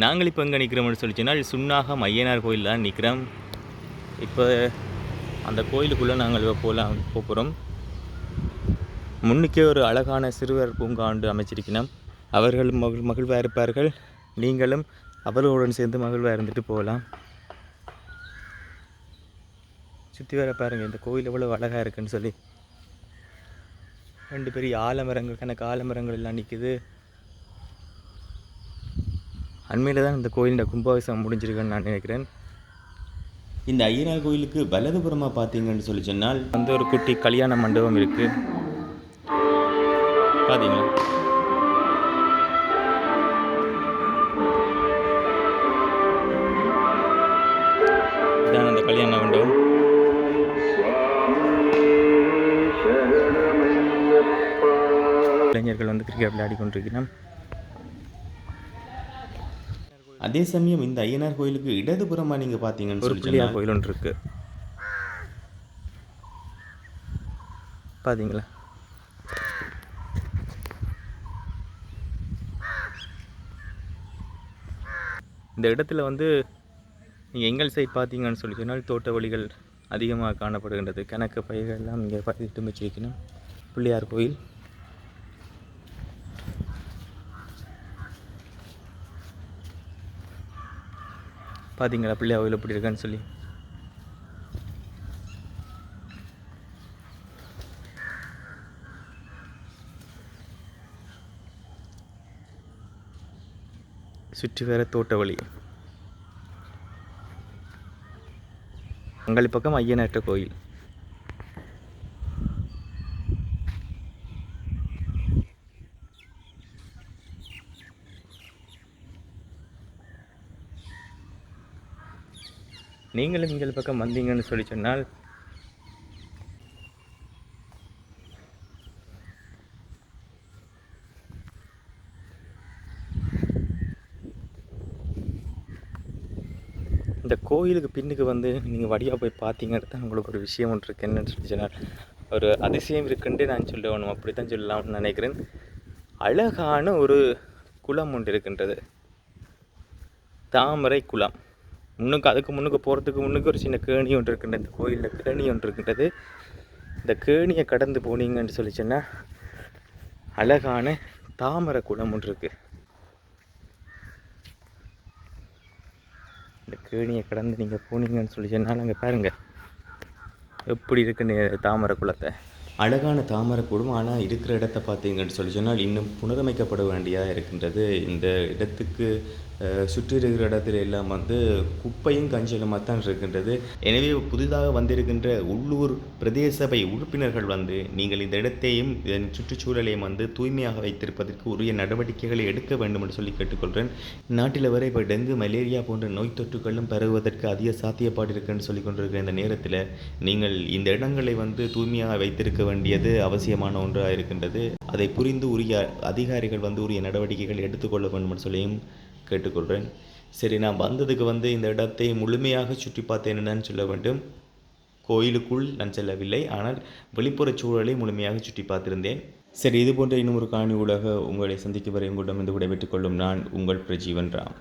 நாங்கள் இப்போ எங்கே நிற்கிறோம்னு சொல்லி சொன்னால் சுண்ணாக ஐயனார் கோயில் தான் நிற்கிறோம் இப்போ அந்த கோயிலுக்குள்ளே நாங்கள் இப்போ போகலாம் போகிறோம். முன்னுக்கே ஒரு அழகான சிறுவர் பூங்காண்டு அமைச்சிருக்கணும் அவர்கள் மகிழ் மகிழ்வாக இருப்பார்கள். நீங்களும் அவர்களுடன் சேர்ந்து மகிழ்வாக இருந்துட்டு போகலாம். சுற்றி வர பாருங்கள் இந்த கோயில் எவ்வளோ அழகாக இருக்குன்னு சொல்லி. ரெண்டு பெரிய ஆலமரங்கள் கணக்கு ஆலமரங்கள் எல்லாம் நிற்குது அண்மையில் தான் இந்த கோயிலின் கும்பாபிஷேகம் முடிஞ்சிருக்குன்னு நான் நினைக்கிறேன். இந்த ஐயனார் கோயிலுக்கு வலதுபுறமாக பார்த்தீங்கன்னு சொல்லி சொன்னால் வந்து ஒரு குட்டி கல்யாண மண்டபம் இருக்கு. பாத்தீங்களா? இதான் அந்த கல்யாண மண்டபம். இளைஞர்கள் வந்து கிரிக்கெட் விளையாடி கொண்டிருக்கிறோம் அதே சமயம் இந்த ஐயனார் கோயிலுக்கு இடதுபுறமாக நீங்கள் பார்த்தீங்கன்னு ஒரு சொல்லி கோயில் ஒன்று இருக்கு பாத்தீங்களா? இந்த இடத்துல வந்து நீங்கள் எங்கள் சைட் பார்த்தீங்கன்னு சொல்லி சொன்னால் தோட்ட வழிகள் அதிகமாக காணப்படுகின்றது. கணக்கு பயிர்கள் எல்லாம் இங்கே பதிட்டு வச்சிருக்கணும். பிள்ளையார் கோயில். பார்த்தீங்களா பிள்ளை கோயில் எப்படி இருக்கான்னு சொல்லி. சுற்றி வேற தோட்ட வழி. அங்காளி பக்கம் ஐயனாட்ட கோயில். நீங்களும் எங்கள் பக்கம் வந்தீங்கன்னு சொல்லி சொன்னால் இந்த கோயிலுக்கு பின்னுக்கு வந்து நீங்கள் வடியாக போய் பார்த்தீங்கன்னு தான் உங்களுக்கு ஒரு விஷயம் ஒன்று இருக்கு. என்னன்னு சொல்லி சொன்னால் ஒரு அதிசயம் இருக்குன்ட்டு நான் சொல்லணும். அப்படி தான் சொல்லலாம்னு நினைக்கிறேன். அழகான ஒரு குளம் ஒன்று இருக்கின்றது. தாமரை குளம். முன்னுக்கு அதுக்கு முன்னுக்கு போகிறதுக்கு முன்னுக்கு ஒரு சின்ன கேணி ஒன்று இருக்கின்றது இந்த கோயிலில் கேணி ஒன்று இருக்கின்றது. இந்த கேணியை கடந்து போனீங்கன்னு சொல்லி சொன்னால் அழகான தாமரை குளம் ஒன்று இருக்குது இந்த கேணியை கடந்து நீங்கள் போனீங்கன்னு சொல்லி சொன்னால் அங்கே பாருங்கள் எப்படி இருக்குன்னு தாமரை குளத்தை? அழகான தாமரைக்கூடும் ஆனால் இருக்கிற இடத்த பார்த்தீங்கன்னு சொல்லி சொன்னால் இன்னும் புனரமைக்கப்பட வேண்டியதாக இருக்கின்றது. இந்த இடத்துக்கு சுற்றி இருக்கிற இடத்துல எல்லாம் வந்து குப்பையும் கஞ்சலுமாக தான் இருக்கின்றது. எனவே புதிதாக வந்திருக்கின்ற உள்ளூர் பிரதேச சபை உறுப்பினர்கள் வந்து நீங்கள் இந்த இடத்தையும் இதன் சுற்றுச்சூழலையும் வந்து தூய்மையாக வைத்திருப்பதற்கு உரிய நடவடிக்கைகளை எடுக்க வேண்டும் என்று சொல்லி கேட்டுக்கொள்கிறேன். நாட்டில் வரை இப்போ டெங்கு மலேரியா போன்ற நோய் தொற்றுகளும் பரவுவதற்கு அதிக சாத்தியப்பாடு இருக்குன்னு சொல்லி கொண்டிருக்கிற இந்த நேரத்தில் நீங்கள் இந்த இடங்களை வந்து தூய்மையாக வைத்திருக்க வேண்டியது அவசியமான ஒன்றாக இருக்கின்றது அதை புரிந்து உரிய அதிகாரிகள் வந்து உரிய நடவடிக்கைகள் எடுத்துக்கொள்ள வேண்டும் என்று சொல்லியும் கேட்டுக்கொள்கிறேன். சரி நான் வந்ததுக்கு வந்து இந்த இடத்தை முழுமையாக சுற்றி பார்த்தேன் என்னன்னு சொல்ல வேண்டும். கோயிலுக்குள் நான் செல்லவில்லை ஆனால் வெளிப்புற சூழலை முழுமையாக சுற்றி பார்த்திருந்தேன். சரி இது போன்ற இன்னும் ஒரு காணி உலக உங்களை சந்திக்கும் வரை உங்களிடம் இருந்து விடைபெற்றுக் கொள்ளும் நான் உங்கள் பிரஜீவன் ராம்.